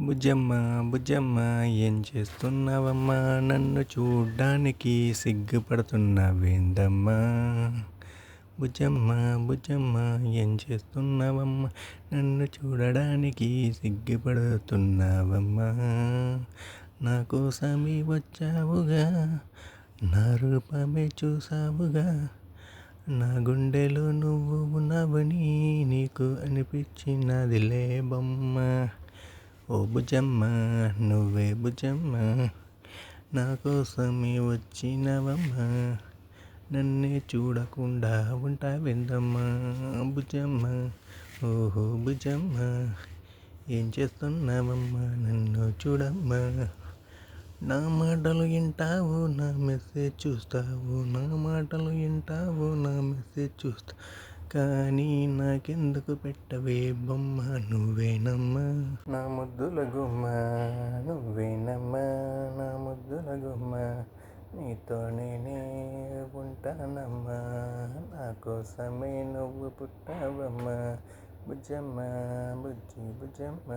బుజ్జమ్మ బుజ్జమ్మ ఏం చేస్తున్నావమ్మా? నన్ను చూడ్డానికి సిగ్గుపడుతున్నావేందమ్మా? బుజ్జమ్మ బుజ్జమ్మ ఏం చేస్తున్నావమ్మా? నన్ను చూడడానికి సిగ్గుపడుతున్నావమ్మా? నా కోసమే వచ్చావుగా నా రూపమే చూసావుగా నా గుండెలో నువ్వు ఉన్నావని నీకు అనిపించినదిలే బొమ్మ. ఓ బుజ్జమ్మ నువ్వే బుజ్జమ్మ నా కోసమే వచ్చినవమ్మ నన్నే చూడకుండా ఉంటావెందమ్మా బుజ్జమ్మ ఓహో బుజ్జమ్మ ఏం చేస్తున్నావమ్మా నన్ను చూడమ్మా నా మాటలు వింటావు నా మెసేజ్ చూస్తావు నా మాటలు వింటావు నా మెసేజ్ చూస్తా కానీ నాకెందుకు పెట్టవే బొమ్మ? నువ్వేనమ్మా నా ముద్దుల గుమ్మ నువ్వేనమ్మా నా ముద్దుల గుమ్మ నీతో నేనే ఉంటానమ్మా. నా కోసమే నువ్వు పుట్టావమ్మా. బుజ్జమ్మ బుజ్జి బుజ్జమ్మ.